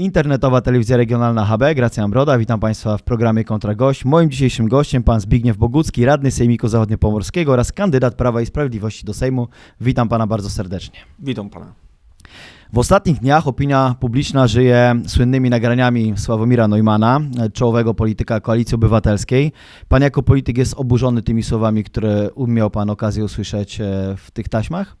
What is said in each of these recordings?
Internetowa telewizja regionalna HB, Gracjan Broda, witam Państwa w programie Kontra Gość. Moim dzisiejszym gościem pan Zbigniew Bogucki, radny Sejmiku Zachodniopomorskiego oraz kandydat Prawa i Sprawiedliwości do Sejmu. Witam Pana bardzo serdecznie. Witam pana. W ostatnich dniach opinia publiczna żyje słynnymi nagraniami Sławomira Neumana, czołowego polityka Koalicji Obywatelskiej. Pan jako polityk jest oburzony tymi słowami, które miał Pan okazję usłyszeć e, w tych taśmach?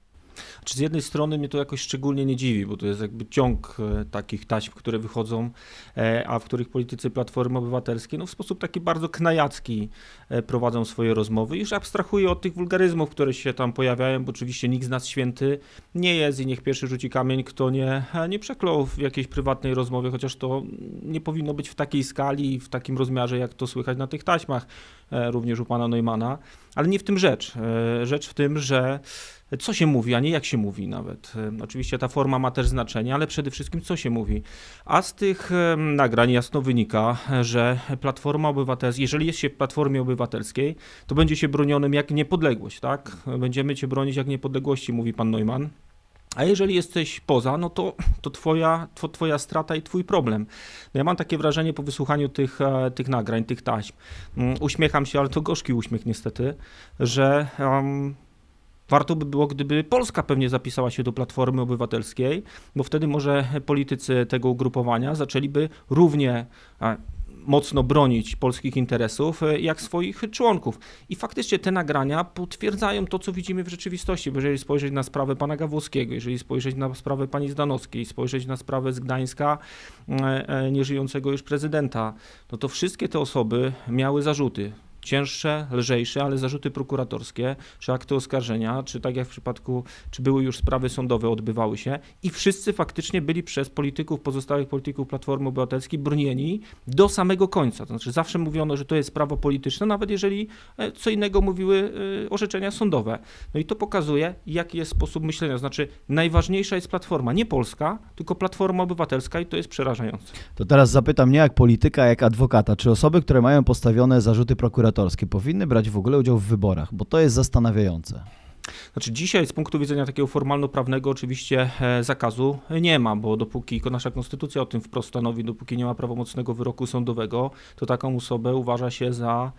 Czy z jednej strony mnie to jakoś szczególnie nie dziwi, bo to jest jakby ciąg e, takich taśm, które wychodzą, e, a w których politycy Platformy Obywatelskiej no, w sposób taki bardzo knajacki e, prowadzą swoje rozmowy. Już abstrahuję od tych wulgaryzmów, które się tam pojawiają, bo oczywiście nikt z nas święty nie jest i niech pierwszy rzuci kamień, kto nie, nie przeklął w jakiejś prywatnej rozmowie, chociaż to nie powinno być w takiej skali i w takim rozmiarze, jak to słychać na tych taśmach, również u pana Neumana. Ale nie w tym rzecz. Rzecz w tym, że co się mówi, a nie jak się mówi nawet. E, Oczywiście ta forma ma też znaczenie, ale przede wszystkim co się mówi. A z tych e, nagrań jasno wynika, że Platforma Obywatelska, jeżeli jest się w Platformie Obywatelskiej, to będzie się bronionym jak niepodległość, tak? Będziemy cię bronić jak niepodległości, mówi pan Neumann. A jeżeli jesteś poza, no to, to twoja, to twoja strata i twój problem. No ja mam takie wrażenie po wysłuchaniu tych, e, tych nagrań, tych taśm, mm, uśmiecham się, ale to gorzki uśmiech niestety, że um, warto by było, gdyby Polska pewnie zapisała się do Platformy Obywatelskiej, bo wtedy może politycy tego ugrupowania zaczęliby równie mocno bronić polskich interesów, e, jak swoich członków. I faktycznie te nagrania potwierdzają to, co widzimy w rzeczywistości. Bo jeżeli spojrzeć na sprawę pana Gawłowskiego, jeżeli spojrzeć na sprawę pani Zdanowskiej, spojrzeć na sprawę z Gdańska, e, e, nieżyjącego już prezydenta, no to wszystkie te osoby miały zarzuty. Cięższe, lżejsze, ale zarzuty prokuratorskie, czy akty oskarżenia, czy tak jak w przypadku, czy były już sprawy sądowe, odbywały się i wszyscy faktycznie byli przez polityków, pozostałych polityków Platformy Obywatelskiej bronieni do samego końca. To znaczy zawsze mówiono, że to jest sprawa polityczna, nawet jeżeli e, co innego mówiły e, orzeczenia sądowe. No i to pokazuje, jaki jest sposób myślenia. Znaczy najważniejsza jest Platforma, nie Polska, tylko Platforma Obywatelska i to jest przerażające. To teraz zapytam mnie jak polityka, jak adwokata, czy osoby, które mają postawione zarzuty prokuratorskie, powinny brać w ogóle udział w wyborach, bo to jest zastanawiające. Znaczy dzisiaj z punktu widzenia takiego formalno-prawnego oczywiście e, zakazu nie ma, bo dopóki nasza konstytucja o tym wprost stanowi, dopóki nie ma prawomocnego wyroku sądowego, to taką osobę uważa się za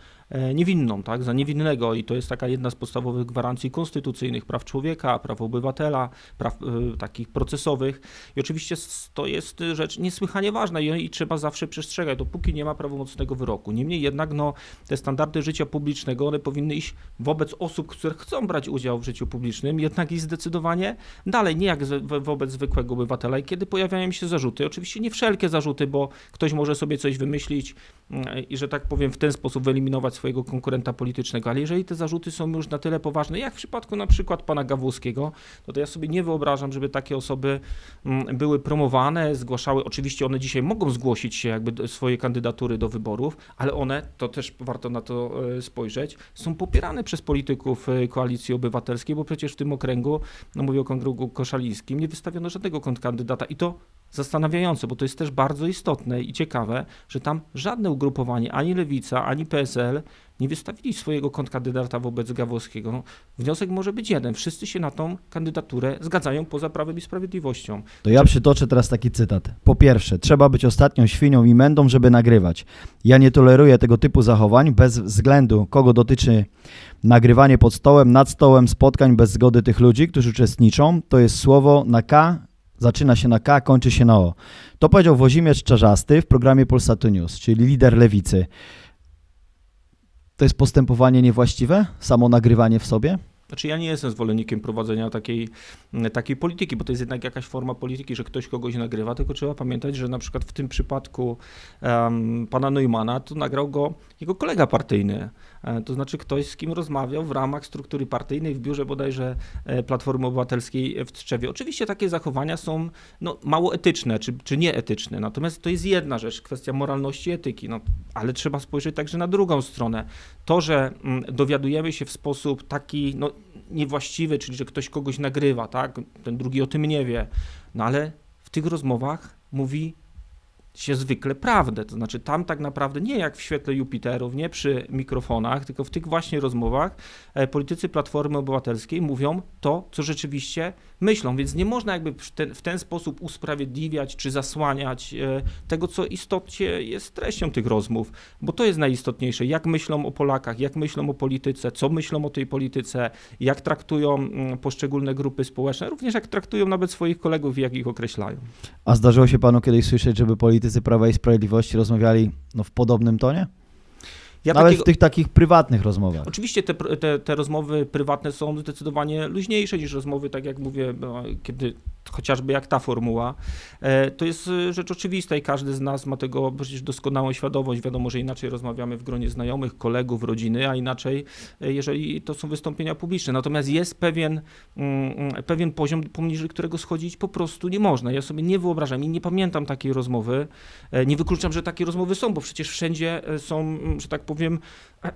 niewinną, tak, za niewinnego i to jest taka jedna z podstawowych gwarancji konstytucyjnych praw człowieka, praw obywatela, praw e, takich procesowych i oczywiście to jest rzecz niesłychanie ważna i, i trzeba zawsze przestrzegać, dopóki nie ma prawomocnego wyroku. Niemniej jednak no, te standardy życia publicznego, one powinny iść wobec osób, które chcą brać udział w życiu publicznym, jednak iść zdecydowanie dalej, nie jak wobec zwykłego obywatela. I kiedy pojawiają się zarzuty, oczywiście nie wszelkie zarzuty, bo ktoś może sobie coś wymyślić mm, i, że tak powiem, w ten sposób wyeliminować swojego konkurenta politycznego, ale jeżeli te zarzuty są już na tyle poważne, jak w przypadku na przykład pana Gawłowskiego, no to ja sobie nie wyobrażam, żeby takie osoby mm, były promowane, zgłaszały, oczywiście one dzisiaj mogą zgłosić się jakby swoje kandydatury do wyborów, ale one, to też warto na to e, spojrzeć, są popierane przez polityków e, Koalicji Obywatelskiej, bo przecież w tym okręgu, no mówię o okręgu koszalińskim, nie wystawiono żadnego kandydata. I to zastanawiające, bo to jest też bardzo istotne i ciekawe, że tam żadne ugrupowanie, ani Lewica, ani PSL nie wystawili swojego kontrkandydata wobec Gawłowskiego. Wniosek może być jeden. Wszyscy się na tą kandydaturę zgadzają poza Prawem i Sprawiedliwością. To ja przytoczę teraz taki cytat. Po pierwsze, trzeba być ostatnią świnią i mędą, żeby nagrywać. Ja nie toleruję tego typu zachowań bez względu, kogo dotyczy nagrywanie pod stołem, nad stołem, spotkań bez zgody tych ludzi, którzy uczestniczą. To jest słowo na K, zaczyna się na K, kończy się na O. To powiedział Włodzimierz Czarzasty w programie Polsatu News, czyli lider lewicy. To jest postępowanie niewłaściwe? Samo nagrywanie w sobie? Znaczy ja nie jestem zwolennikiem prowadzenia takiej, takiej polityki, bo to jest jednak jakaś forma polityki, że ktoś kogoś nagrywa, tylko trzeba pamiętać, że na przykład w tym przypadku em, pana Neumana to nagrał go jego kolega partyjny, to znaczy ktoś, z kim rozmawiał w ramach struktury partyjnej w biurze bodajże e, Platformy Obywatelskiej w Tczewie. Oczywiście takie zachowania są no, mało etyczne, czy, czy nieetyczne, natomiast to jest jedna rzecz, kwestia moralności etyki, no, ale trzeba spojrzeć także na drugą stronę. To, że mm, dowiadujemy się w sposób taki no, niewłaściwy, czyli że ktoś kogoś nagrywa, tak? ten drugi o tym nie wie, no ale w tych rozmowach mówi się zwykle prawdę. To znaczy tam tak naprawdę nie jak w świetle Jupiterów, nie przy mikrofonach, tylko w tych właśnie rozmowach e, politycy Platformy Obywatelskiej mówią to, co rzeczywiście myślą, więc nie można jakby w ten, w ten sposób usprawiedliwiać czy zasłaniać e, tego, co istotnie jest treścią tych rozmów, bo to jest najistotniejsze, jak myślą o Polakach, jak myślą o polityce, co myślą o tej polityce, jak traktują poszczególne grupy społeczne, również jak traktują nawet swoich kolegów i jak ich określają. A zdarzyło się panu kiedyś słyszeć, żeby politycy Prawa i Sprawiedliwości rozmawiali no, w podobnym tonie? Ja Nawet takiego- w tych takich prywatnych rozmowach. Oczywiście te, te, te rozmowy prywatne są zdecydowanie luźniejsze niż rozmowy, tak jak mówię, kiedy chociażby jak ta formuła. E, To jest e, rzecz oczywista i każdy z nas ma tego przecież doskonałą świadomość. Wiadomo, że inaczej rozmawiamy w gronie znajomych, kolegów, rodziny, a inaczej, e, jeżeli to są wystąpienia publiczne. Natomiast jest pewien, mm, mm, pewien poziom, poniżej którego schodzić po prostu nie można. Ja sobie nie wyobrażam i nie pamiętam takiej rozmowy. Nie wykluczam, że takie rozmowy są, bo przecież wszędzie są, mm, że tak powiem,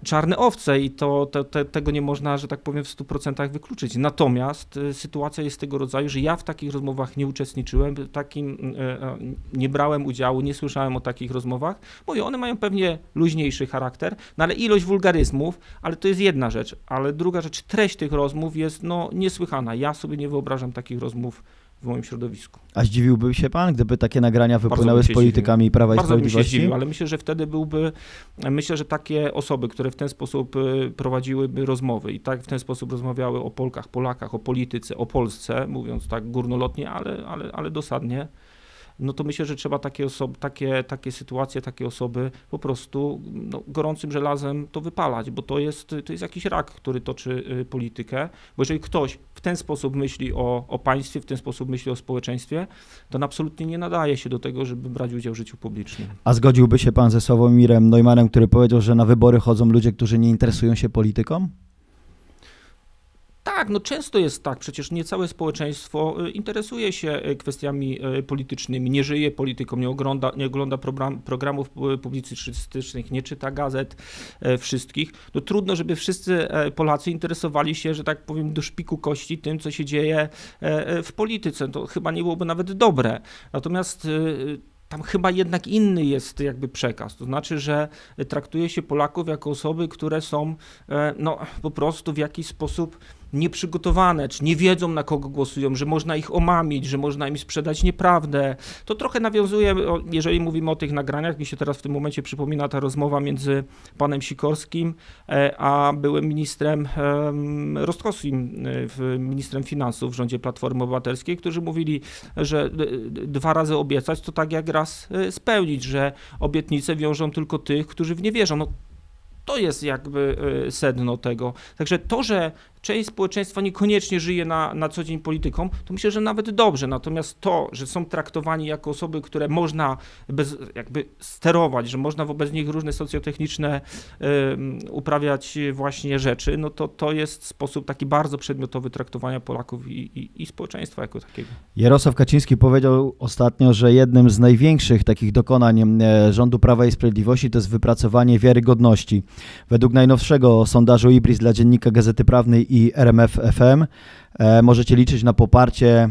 czarne owce i to, te, te, tego nie można, że tak powiem, w 100% wykluczyć. Natomiast sytuacja jest tego rodzaju, że ja w takich rozmowach nie uczestniczyłem, takim, y, y, nie brałem udziału, nie słyszałem o takich rozmowach. Mówię, one mają pewnie luźniejszy charakter, no ale ilość wulgaryzmów, ale to jest jedna rzecz, ale druga rzecz, treść tych rozmów jest no, niesłychana. Ja sobie nie wyobrażam takich rozmów w moim środowisku. A zdziwiłby się pan, gdyby takie nagrania wypłynęły z politykami Prawa i Bardzo bym się Sprawiedliwości? zdziwił, ale myślę, że wtedy byłby, myślę, że takie osoby, które w ten sposób y, prowadziłyby rozmowy i tak w ten sposób rozmawiały o Polkach, Polakach, o polityce, o Polsce, mówiąc tak górnolotnie, ale, ale, ale dosadnie, no to myślę, że trzeba takie osoby, takie, takie sytuacje, takie osoby po prostu no, gorącym żelazem to wypalać, bo to jest, to jest jakiś rak, który toczy y, politykę, bo jeżeli ktoś w ten sposób myśli o, o państwie, w ten sposób myśli o społeczeństwie, to absolutnie nie nadaje się do tego, żeby brać udział w życiu publicznym. A zgodziłby się pan ze Sławomirem Neumannem, który powiedział, że na wybory chodzą ludzie, którzy nie interesują się polityką? Tak, no często jest tak, przecież nie całe społeczeństwo y, interesuje się y, kwestiami y, politycznymi, nie żyje polityką, nie ogląda, nie ogląda program, programów publicystycznych, nie czyta gazet wszystkich. No trudno, żeby wszyscy e, Polacy interesowali się, że tak powiem, do szpiku kości tym, co się dzieje e, e, w polityce. To chyba nie byłoby nawet dobre. Natomiast tam chyba jednak inny jest jakby przekaz. To znaczy, że traktuje się Polaków jako osoby, które są no, po prostu w jakiś sposób nieprzygotowane, czy nie wiedzą na kogo głosują, że można ich omamić, że można im sprzedać nieprawdę. To trochę nawiązuje, jeżeli mówimy o tych nagraniach, mi się teraz w tym momencie przypomina ta rozmowa między panem Sikorskim e, a byłym ministrem em, Rostkowskim, e, ministrem finansów w rządzie Platformy Obywatelskiej, którzy mówili, że dwa razy obiecać to tak jak raz e, spełnić, że obietnice wiążą tylko tych, którzy w nie wierzą. No, to jest jakby sedno tego. Także to, że część społeczeństwa niekoniecznie żyje na, na co dzień polityką, to myślę, że nawet dobrze. Natomiast to, że są traktowani jako osoby, które można bez, jakby sterować, że można wobec nich różne socjotechniczne em, uprawiać właśnie rzeczy, no to to jest sposób taki bardzo przedmiotowy traktowania Polaków i, i, i społeczeństwa jako takiego. Jarosław Kaczyński powiedział ostatnio, że jednym z największych takich dokonań rządu Prawa i Sprawiedliwości to jest wypracowanie wiarygodności. Według najnowszego sondażu IBRIS dla Dziennika Gazety Prawnej i RMF FM e, możecie liczyć na poparcie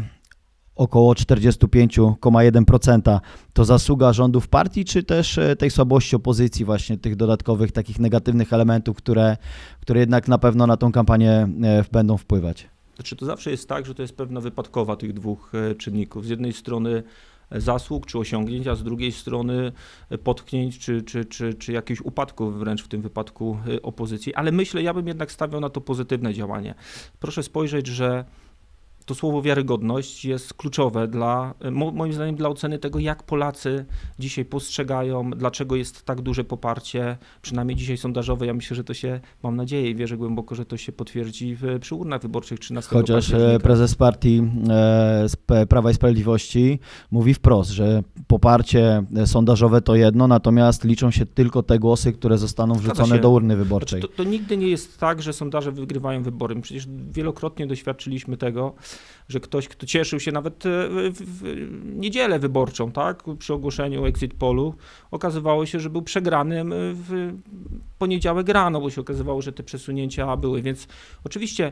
około 45,1%. To zasługa rządów partii, czy też e, tej słabości opozycji, właśnie tych dodatkowych takich negatywnych elementów, które, które jednak na pewno na tą kampanię e, będą wpływać? Znaczy to zawsze jest tak, że to jest pewna wypadkowa tych dwóch czynników. Z jednej strony zasług czy osiągnięć, a z drugiej strony e, potknięć czy, czy, czy, czy jakichś upadków wręcz w tym wypadku e, opozycji. Ale myślę, ja bym jednak stawiał na to pozytywne działanie. Proszę spojrzeć, że to słowo wiarygodność jest kluczowe dla, e, mo- moim zdaniem, dla oceny tego, jak Polacy dzisiaj postrzegają, dlaczego jest tak duże poparcie, przynajmniej dzisiaj sondażowe. Ja myślę, że to się, mam nadzieję i wierzę głęboko, że to się potwierdzi w, przy urnach wyborczych 13 Chociaż e, prezes partii e, Prawa i Sprawiedliwości mówi wprost, że poparcie e, sondażowe to jedno, natomiast liczą się tylko te głosy, które zostaną wrzucone do urny Znaczy, wyborczej. to, to nigdy nie jest tak, że sondaże wygrywają wybory. Przecież wielokrotnie doświadczyliśmy tego, że ktoś, kto cieszył się nawet e, w, niedzielę wyborczą, tak, przy ogłoszeniu exit polu, okazywało się, że był przegranym e, w poniedziałek rano, bo się okazywało, że te przesunięcia były. Więc oczywiście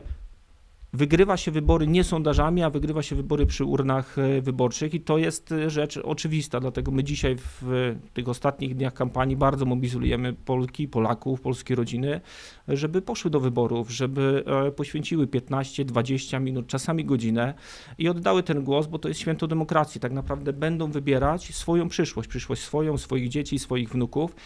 wygrywa się wybory nie sondażami, a wygrywa się wybory przy urnach e, wyborczych i to jest e, rzecz oczywista, dlatego my dzisiaj w e, tych ostatnich dniach kampanii bardzo mobilizujemy Polki, Polaków, polskie rodziny, żeby poszły do wyborów, żeby poświęciły 15-20 minut, czasami godzinę i oddały ten głos, bo to jest święto demokracji. Tak naprawdę będą wybierać swoją przyszłość, przyszłość swoją, swoich dzieci, swoich wnuków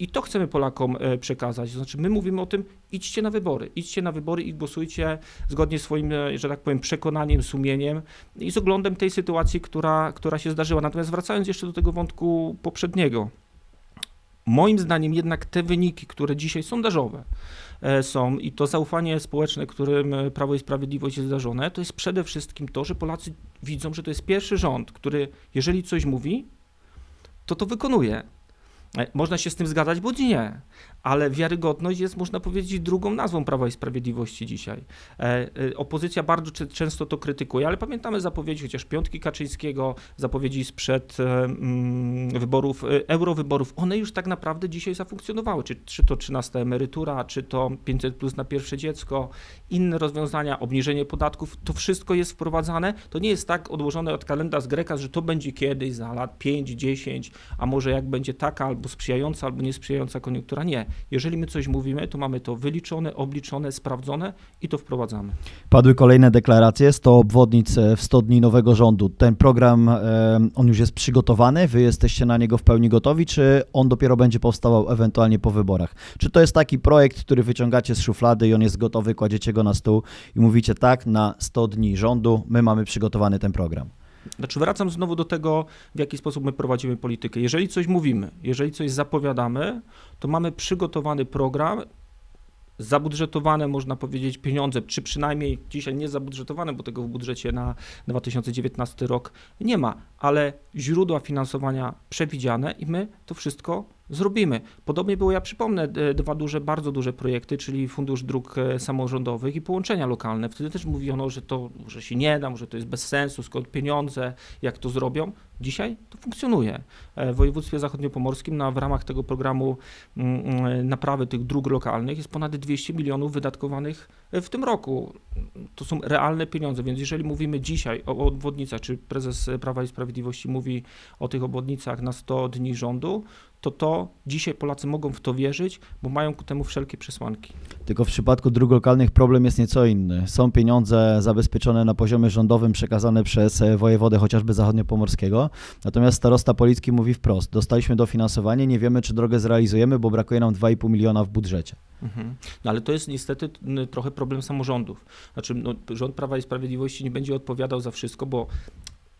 i to chcemy Polakom przekazać. To znaczy my mówimy o tym, idźcie na wybory, idźcie na wybory i głosujcie zgodnie z swoim, e, że tak powiem, przekonaniem, sumieniem i z oglądem tej sytuacji, która, która się zdarzyła. Natomiast wracając jeszcze do tego wątku poprzedniego, Moim zdaniem jednak te wyniki, które dzisiaj sondażowe e, są i to zaufanie społeczne, którym e, Prawo i Sprawiedliwość jest zdarzone, to jest przede wszystkim to, że Polacy widzą, że to jest pierwszy rząd, który jeżeli coś mówi, to to wykonuje. Można się z tym zgadzać bądź nie, ale wiarygodność jest, można powiedzieć, drugą nazwą Prawa i Sprawiedliwości dzisiaj. E, e, Opozycja bardzo często to krytykuje, ale pamiętamy zapowiedzi chociaż Piątki Kaczyńskiego, zapowiedzi sprzed e, mm, wyborów, eurowyborów. One już tak naprawdę dzisiaj zafunkcjonowały. Czy, czy to 13 emerytura, czy to 500 plus na pierwsze dziecko, inne rozwiązania, obniżenie podatków, to wszystko jest wprowadzane. To nie jest tak odłożone od kalendarza z Greka, że to będzie kiedyś, za lat 5, 10, a może jak będzie taka albo sprzyjająca, albo niesprzyjająca koniunktura. Nie. Jeżeli my coś mówimy, to mamy to wyliczone, obliczone, sprawdzone i to wprowadzamy. Padły kolejne deklaracje, 100 obwodnic e, w 100 dni nowego rządu. Ten program, e, on już jest przygotowany, wy jesteście na niego w pełni gotowi, czy on dopiero będzie powstawał ewentualnie po wyborach? Czy to jest taki projekt, który wyciągacie z szuflady i on jest gotowy, kładziecie go na stół i mówicie tak, na 100 dni rządu my mamy przygotowany ten program? Znaczy wracam znowu do tego, w jaki sposób my prowadzimy politykę. Jeżeli coś mówimy, jeżeli coś zapowiadamy, to mamy przygotowany program, zabudżetowane, można powiedzieć, pieniądze, czy przynajmniej dzisiaj nie zabudżetowane, bo tego w budżecie na 2019 rok nie ma, ale źródła finansowania przewidziane i my to wszystko zrobimy. Podobnie było, ja przypomnę, dwa duże, bardzo duże projekty, czyli Fundusz Dróg e, Samorządowych i połączenia lokalne. Wtedy też mówiono, że to że się nie da, że to jest bez sensu, skąd pieniądze, jak to zrobią. Dzisiaj to funkcjonuje. E, W województwie zachodniopomorskim na, w ramach tego programu mm, mm, naprawy tych dróg lokalnych jest ponad 200 milionów wydatkowanych e, w tym roku. To są realne pieniądze, więc jeżeli mówimy dzisiaj o obwodnicach, czy prezes Prawa i Sprawiedliwości mówi o tych obwodnicach na 100 dni rządu, to to dzisiaj Polacy mogą w to wierzyć, bo mają ku temu wszelkie przesłanki. Tylko w przypadku dróg lokalnych problem jest nieco inny. Są pieniądze zabezpieczone na poziomie rządowym, przekazane przez e, wojewodę chociażby zachodniopomorskiego. Natomiast starosta Policki mówi wprost, dostaliśmy dofinansowanie, nie wiemy czy drogę zrealizujemy, bo brakuje nam 2,5 miliona w budżecie. Mhm. No ale to jest niestety trochę problem samorządów. Znaczy, no, rząd Prawa i Sprawiedliwości nie będzie odpowiadał za wszystko, bo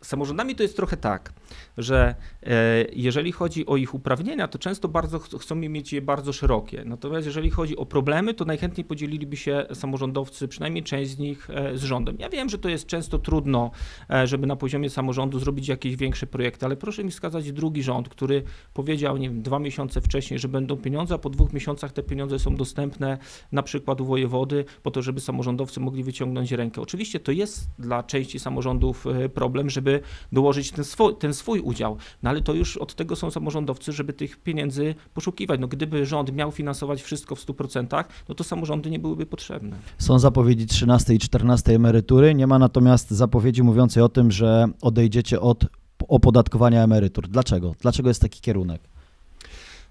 samorządami to jest trochę tak, że e, jeżeli chodzi o ich uprawnienia, to często bardzo ch- chcą mieć je bardzo szerokie. Natomiast jeżeli chodzi o problemy, to najchętniej podzieliliby się samorządowcy, przynajmniej część z nich, e, z rządem. Ja wiem, że to jest często trudno, e, żeby na poziomie samorządu zrobić jakieś większe projekty, ale proszę mi wskazać drugi rząd, który powiedział, nie wiem, dwa miesiące wcześniej, że będą pieniądze, a po dwóch miesiącach te pieniądze są dostępne na przykład u wojewody, po to, żeby samorządowcy mogli wyciągnąć rękę. Oczywiście to jest dla części samorządów problem, żeby dołożyć ten swój, ten swój udział, no ale to już od tego są samorządowcy, żeby tych pieniędzy poszukiwać. No gdyby rząd miał finansować wszystko w 100%, no to samorządy nie byłyby potrzebne. Są zapowiedzi 13 i 14 emerytury, nie ma natomiast zapowiedzi mówiącej o tym, że odejdziecie od opodatkowania emerytur. Dlaczego? Dlaczego jest taki kierunek?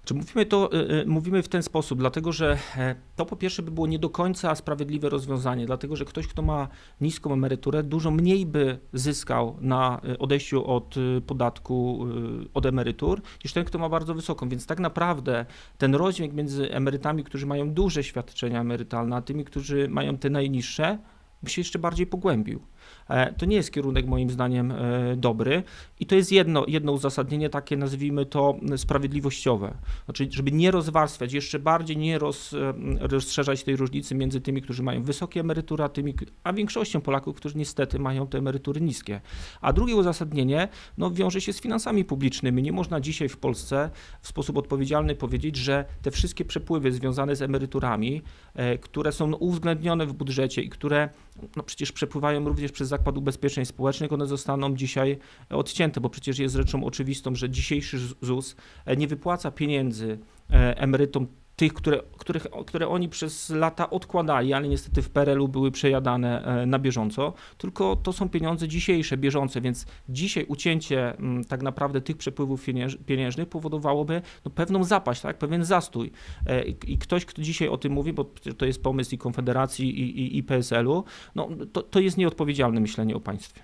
Czy mówimy to, y, y, mówimy w ten sposób, dlatego że e, to po pierwsze by było nie do końca sprawiedliwe rozwiązanie, dlatego że ktoś, kto ma niską emeryturę, dużo mniej by zyskał na y, odejściu od podatku od emerytur, niż ten, kto ma bardzo wysoką. Więc tak naprawdę ten rozdźwięk między emerytami, którzy mają duże świadczenia emerytalne, a tymi, którzy mają te najniższe, by się jeszcze bardziej pogłębił. E, To nie jest kierunek moim zdaniem e, dobry i to jest jedno, jedno uzasadnienie takie, nazwijmy to sprawiedliwościowe. Znaczy, żeby nie rozwarstwiać, jeszcze bardziej nie roz, em, rozszerzać tej różnicy między tymi, którzy mają wysokie emerytury, a tymi, a większością Polaków, którzy niestety mają te emerytury niskie. A drugie uzasadnienie no, wiąże się z finansami publicznymi. Nie można dzisiaj w Polsce w sposób odpowiedzialny powiedzieć, że te wszystkie przepływy związane z emeryturami, e, które są uwzględnione w budżecie i które no, przecież przepływają również przez Zakład Ubezpieczeń Społecznych, one zostaną dzisiaj odcięte, bo przecież jest rzeczą oczywistą, że dzisiejszy ZUS e, nie wypłaca pieniędzy e, emerytom tych, które, których, które oni przez lata odkładali, ale niestety w PRL-u były przejadane e, na bieżąco, tylko to są pieniądze dzisiejsze, bieżące, więc dzisiaj ucięcie m, tak naprawdę tych przepływów pienięż, pieniężnych powodowałoby no, pewną zapaść, tak? pewien zastój. E, I, ktoś, kto dzisiaj o tym mówi, bo to jest pomysł i Konfederacji, i, i, i PSL-u, no, to, to jest nieodpowiedzialne myślenie o państwie.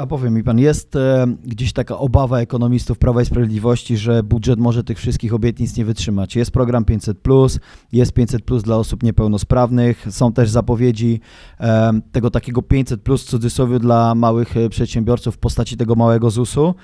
A powie mi pan, jest e, gdzieś taka obawa ekonomistów Prawa i Sprawiedliwości, że budżet może tych wszystkich obietnic nie wytrzymać. Jest program 500, jest 500 dla osób niepełnosprawnych, są też zapowiedzi e, tego takiego 500 w cudzysłowie dla małych e, przedsiębiorców w postaci tego małego ZUS-u.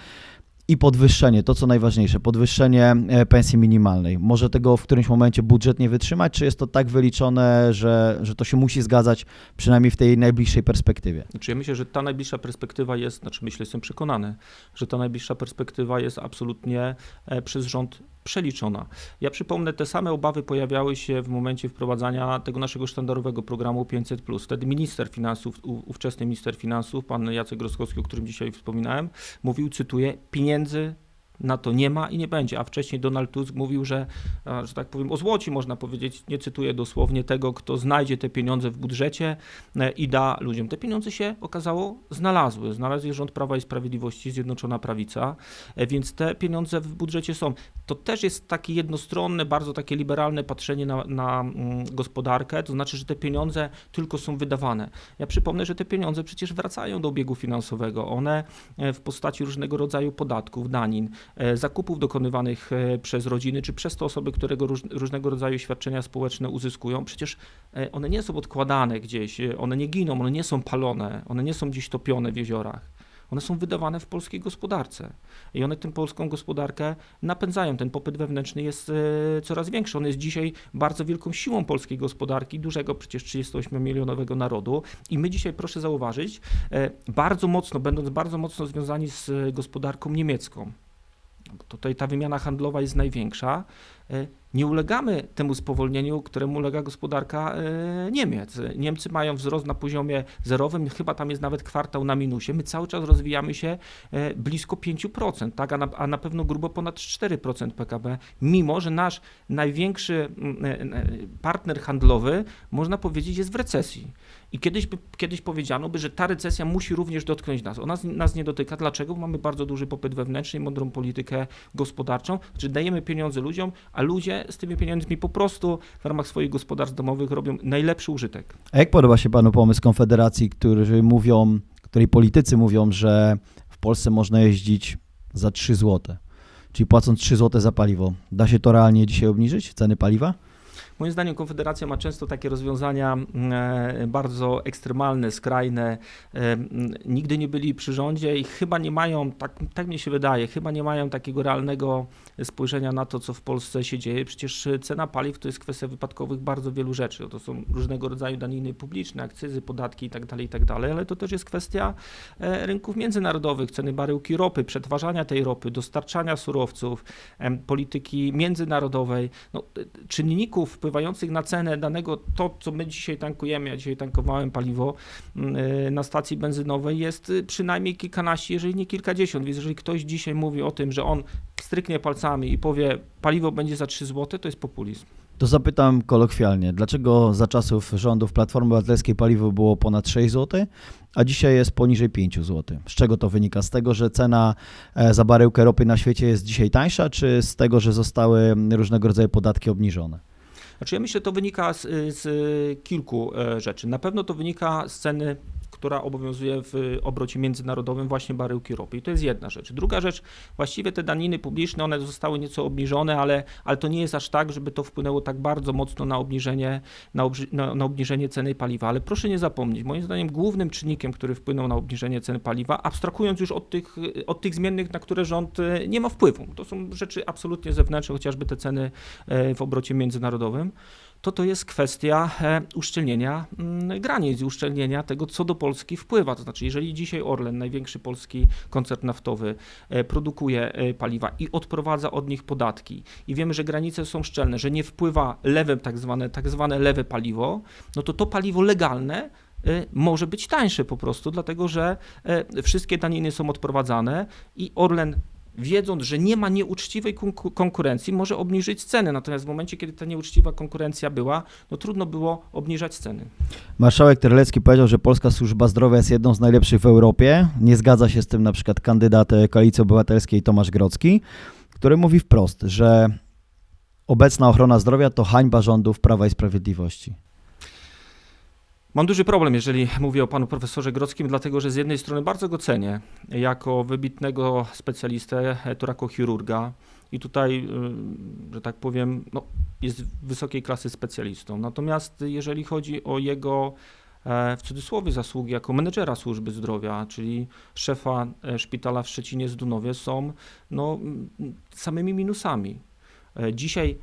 I podwyższenie, to co najważniejsze, podwyższenie e, pensji minimalnej. Może tego w którymś momencie budżet nie wytrzymać, czy jest to tak wyliczone, że, że to się musi zgadzać przynajmniej w tej najbliższej perspektywie? Znaczy ja myślę, że ta najbliższa perspektywa jest, znaczy myślę, jestem przekonany, że ta najbliższa perspektywa jest absolutnie e, przez rząd przeliczona. Ja przypomnę, te same obawy pojawiały się w momencie wprowadzania tego naszego sztandarowego programu 500+. Wtedy minister finansów, ów- ówczesny minister finansów, pan Jacek Groskowski, o którym dzisiaj wspominałem, mówił, cytuję, pieniędzy na to nie ma i nie będzie, a wcześniej Donald Tusk mówił, że, a, że tak powiem, o złoci można powiedzieć, nie cytuję dosłownie tego, kto znajdzie te pieniądze w budżecie e, i da ludziom. Te pieniądze się okazało znalazły. Znalazł je rząd Prawa i Sprawiedliwości, Zjednoczona Prawica, e, więc te pieniądze w budżecie są. To też jest takie jednostronne, bardzo takie liberalne patrzenie na, na mm, gospodarkę, to znaczy, że te pieniądze tylko są wydawane. Ja przypomnę, że te pieniądze przecież wracają do obiegu finansowego. One e, w postaci różnego rodzaju podatków, danin, e, zakupów dokonywanych e, przez rodziny, czy przez te osoby, które go róż, różnego rodzaju świadczenia społeczne uzyskują, przecież e, one nie są odkładane gdzieś, e, one nie giną, one nie są palone, one nie są gdzieś topione w jeziorach. One są wydawane w polskiej gospodarce i one tę polską gospodarkę napędzają. Ten popyt wewnętrzny jest e, coraz większy. On jest dzisiaj bardzo wielką siłą polskiej gospodarki, dużego przecież 38-milionowego narodu. I my dzisiaj, proszę zauważyć, e, bardzo mocno, będąc bardzo mocno związani z e, gospodarką niemiecką, tutaj ta wymiana handlowa jest największa, nie ulegamy temu spowolnieniu, któremu ulega gospodarka e, Niemiec. Niemcy mają wzrost na poziomie zerowym, chyba tam jest nawet kwartał na minusie. My cały czas rozwijamy się e, blisko 5%, tak? a, na, a na pewno grubo ponad 4% PKB, mimo że nasz największy e, e, partner handlowy, można powiedzieć, jest w recesji. I kiedyś, kiedyś powiedziano by, że ta recesja musi również dotknąć nas. Ona nas nie dotyka. Dlaczego? Bo mamy bardzo duży popyt wewnętrzny i mądrą politykę gospodarczą. Znaczy dajemy pieniądze ludziom, a ludzie z tymi pieniędzmi po prostu w ramach swoich gospodarstw domowych robią najlepszy użytek. A jak podoba się panu pomysł Konfederacji, którzy mówią, której politycy mówią, że w Polsce można jeździć za 3 zł, czyli płacąc 3 zł za paliwo. Da się to realnie dzisiaj obniżyć, ceny paliwa? Moim zdaniem Konfederacja ma często takie rozwiązania e, bardzo ekstremalne, skrajne. E, m, nigdy nie byli przy rządzie i chyba nie mają, tak, tak mi się wydaje, chyba nie mają takiego realnego spojrzenia na to, co w Polsce się dzieje. Przecież cena paliw to jest kwestia wypadkowych bardzo wielu rzeczy. To są różnego rodzaju daniny publiczne, akcyzy, podatki itd., itd., ale to też jest kwestia e, rynków międzynarodowych, ceny baryłki ropy, przetwarzania tej ropy, dostarczania surowców, polityki międzynarodowej, no, czynników wpływających na cenę danego, to co my dzisiaj tankujemy, ja dzisiaj tankowałem paliwo mm, e, na stacji benzynowej jest e, przynajmniej kilkanaście, jeżeli nie kilkadziesiąt, więc jeżeli ktoś dzisiaj mówi o tym, że on stryknie palcami i powie paliwo będzie za 3 zł, to jest populizm. To zapytam kolokwialnie, dlaczego za czasów rządów Platformy Obywatelskiej paliwo było ponad 6 zł, a dzisiaj jest poniżej 5 zł? Z czego to wynika? Z tego, że cena e, za baryłkę ropy na świecie jest dzisiaj tańsza, czy z tego, że zostały różnego rodzaju podatki obniżone? Znaczy ja myślę, to wynika z, z kilku e, rzeczy. Na pewno to wynika z ceny która obowiązuje w obrocie międzynarodowym właśnie baryłki ropy. I to jest jedna rzecz. Druga rzecz, właściwie te daniny publiczne, one zostały nieco obniżone, ale, ale to nie jest aż tak, żeby to wpłynęło tak bardzo mocno na obniżenie, na, obrzy, na, na obniżenie ceny paliwa. Ale proszę nie zapomnieć, moim zdaniem głównym czynnikiem, który wpłynął na obniżenie ceny paliwa, abstrahując już od tych, od tych zmiennych, na które rząd e, nie ma wpływu, to są rzeczy absolutnie zewnętrzne, chociażby te ceny w obrocie międzynarodowym, to to jest kwestia e, uszczelnienia mm, granic, uszczelnienia tego, co do Polski wpływa. To znaczy, jeżeli dzisiaj Orlen, największy polski koncern naftowy, e, produkuje e, paliwa i odprowadza od nich podatki i wiemy, że granice są szczelne, że nie wpływa lewe, tak zwane, tak zwane lewe paliwo, no to to paliwo legalne może być tańsze po prostu, dlatego że wszystkie daniny są odprowadzane i Orlen wiedząc, że nie ma nieuczciwej konku- konkurencji, może obniżyć ceny. Natomiast w momencie, kiedy ta nieuczciwa konkurencja była, no trudno było obniżać ceny. Marszałek Terlecki powiedział, że polska służba zdrowia jest jedną z najlepszych w Europie. Nie zgadza się z tym na przykład kandydat e, Koalicji Obywatelskiej Tomasz Grocki, który mówi wprost, że obecna ochrona zdrowia to hańba rządów Prawa i Sprawiedliwości. Mam duży problem, jeżeli mówię o panu profesorze Grockim, dlatego że z jednej strony bardzo go cenię jako wybitnego specjalistę, e, torakochirurga i tutaj, y, że tak powiem, no, jest wysokiej klasy specjalistą. Natomiast jeżeli chodzi o jego e, w cudzysłowie zasługi jako menedżera służby zdrowia, czyli szefa e, szpitala w Szczecinie Zdunowie są no, samymi minusami. Dzisiaj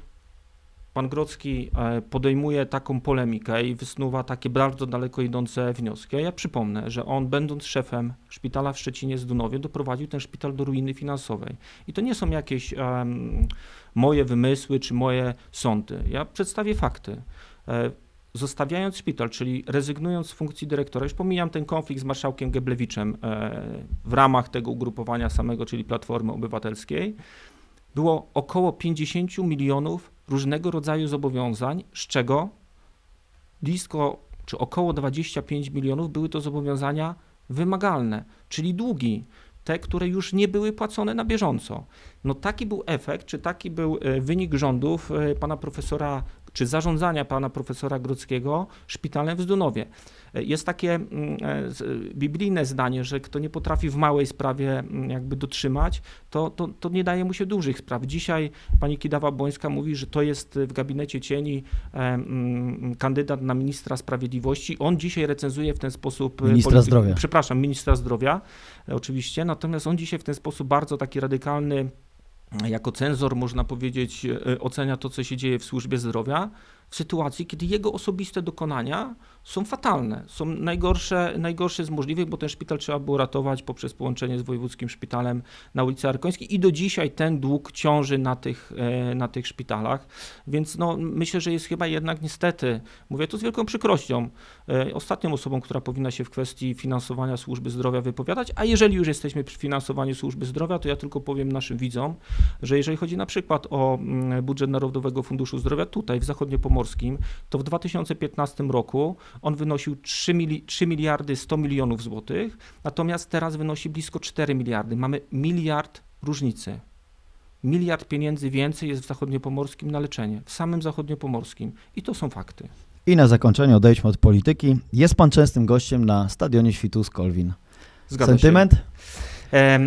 pan Grocki e, podejmuje taką polemikę i wysnuwa takie bardzo daleko idące wnioski. A ja przypomnę, że on będąc szefem szpitala w Szczecinie Zdunowie doprowadził ten szpital do ruiny finansowej. I to nie są jakieś em, moje wymysły czy moje sądy. Ja przedstawię fakty. E, Zostawiając szpital, czyli rezygnując z funkcji dyrektora, już pomijam ten konflikt z marszałkiem Geblewiczem e, w ramach tego ugrupowania samego, czyli Platformy Obywatelskiej, było około 50 milionów różnego rodzaju zobowiązań, z czego blisko czy około 25 milionów były to zobowiązania wymagalne, czyli długi, te, które już nie były płacone na bieżąco. No taki był efekt, czy taki był e, wynik rządów e, pana profesora, czy zarządzania pana profesora Grodzkiego szpitalem w Zdunowie. E, Jest takie mm, e, z- biblijne zdanie, że kto nie potrafi w małej sprawie mm, jakby dotrzymać, to, to, to nie daje mu się dużych spraw. Dzisiaj pani Kidawa-Błońska mówi, że to jest w gabinecie cieni e, mm, kandydat na ministra sprawiedliwości. On dzisiaj recenzuje w ten sposób... e, Ministra zdrowia. Przepraszam, ministra zdrowia e, oczywiście, natomiast on dzisiaj w ten sposób bardzo taki radykalny e, jako cenzor, można powiedzieć, e, ocenia to, co się dzieje w służbie zdrowia, w sytuacji, kiedy jego osobiste dokonania są fatalne, są najgorsze, najgorsze z możliwych, bo ten szpital trzeba było ratować poprzez połączenie z wojewódzkim szpitalem na ulicy Arkońskiej i do dzisiaj ten dług ciąży na tych, e, na tych szpitalach, więc no, myślę, że jest chyba jednak niestety, mówię to z wielką przykrością, e, ostatnią osobą, która powinna się w kwestii finansowania służby zdrowia wypowiadać, a jeżeli już jesteśmy przy finansowaniu służby zdrowia, to ja tylko powiem naszym widzom, że jeżeli chodzi na przykład o mm, budżet Narodowego Funduszu Zdrowia tutaj w zachodniopomorskim, to w 2015 roku on wynosił 3, mili- 3 miliardy 100 milionów złotych, natomiast teraz wynosi blisko 4 miliardy. Mamy miliard różnicy. Miliard pieniędzy więcej jest w zachodniopomorskim na leczenie, w samym zachodniopomorskim. I to są fakty. I na zakończenie odejdźmy od polityki. Jest pan częstym gościem na stadionie Świtu z Kolwin. Zgadza Sentyment? Się. E,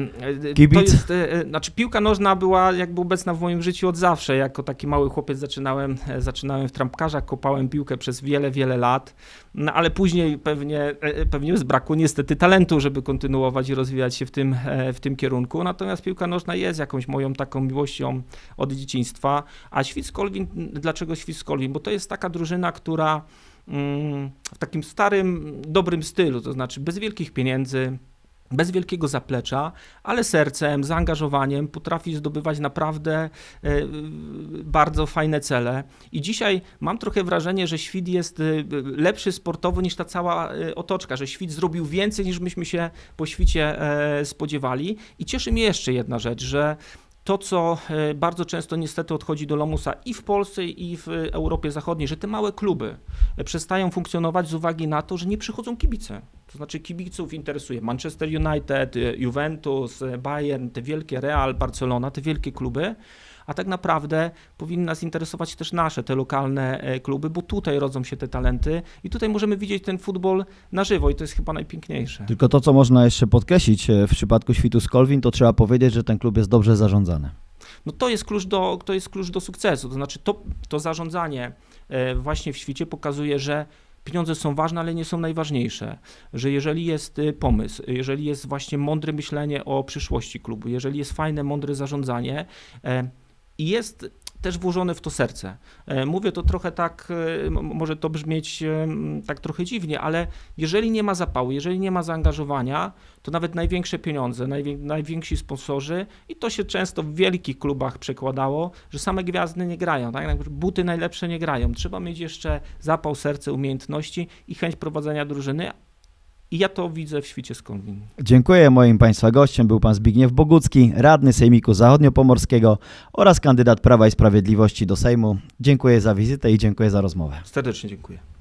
Kibic? To jest, e, e, znaczy piłka nożna była jakby obecna w moim życiu od zawsze. Jako taki mały chłopiec zaczynałem, zaczynałem w trampkarzach, kopałem piłkę przez wiele, wiele lat, no ale później pewnie, pewnie z braku niestety talentu, żeby kontynuować i rozwijać się w tym, w tym kierunku. Natomiast piłka nożna jest jakąś moją taką miłością od dzieciństwa. A Świt Kolwin, dlaczego Świt z Kolwin? Bo to jest taka drużyna, która mm, w takim starym, dobrym stylu, to znaczy bez wielkich pieniędzy, bez wielkiego zaplecza, ale sercem, zaangażowaniem potrafi zdobywać naprawdę e, bardzo fajne cele. I dzisiaj mam trochę wrażenie, że Świt jest e, lepszy sportowo niż ta cała e, otoczka, że Świt zrobił więcej niż myśmy się po Świcie spodziewali. I cieszy mnie jeszcze jedna rzecz, że to, co e, bardzo często niestety odchodzi do lamusa i w Polsce, i w Europie Zachodniej, że te małe kluby e, przestają funkcjonować z uwagi na to, że nie przychodzą kibice. To znaczy kibiców interesuje Manchester United, e, Juventus, Bayern, te wielkie Real, Barcelona, te wielkie kluby, a tak naprawdę powinny nas interesować też nasze, te lokalne e, kluby, bo tutaj rodzą się te talenty i tutaj możemy widzieć ten futbol na żywo i to jest chyba najpiękniejsze. Tylko to, co można jeszcze podkreślić e, w przypadku Świtu z Kolwin, to trzeba powiedzieć, że ten klub jest dobrze zarządzany. No to jest klucz do, to jest klucz do sukcesu. To znaczy to, to zarządzanie e, właśnie w świecie pokazuje, że pieniądze są ważne, ale nie są najważniejsze. Że jeżeli jest pomysł, jeżeli jest właśnie mądre myślenie o przyszłości klubu, jeżeli jest fajne, mądre zarządzanie i jest też włożone w to serce. E, Mówię to trochę tak, e, może to brzmieć e, tak trochę dziwnie, ale jeżeli nie ma zapału, jeżeli nie ma zaangażowania, to nawet największe pieniądze, najwię- najwięksi sponsorzy i to się często w wielkich klubach przekładało, że same gwiazdy nie grają, tak? Buty najlepsze nie grają. Trzeba mieć jeszcze zapał, serce, umiejętności i chęć prowadzenia drużyny, I ja to widzę w świcie Skądin. Dziękuję. Moim Państwa gościem był Pan Zbigniew Bogucki, radny Sejmiku Zachodniopomorskiego oraz kandydat Prawa i Sprawiedliwości do Sejmu. Dziękuję za wizytę i dziękuję za rozmowę. Serdecznie dziękuję.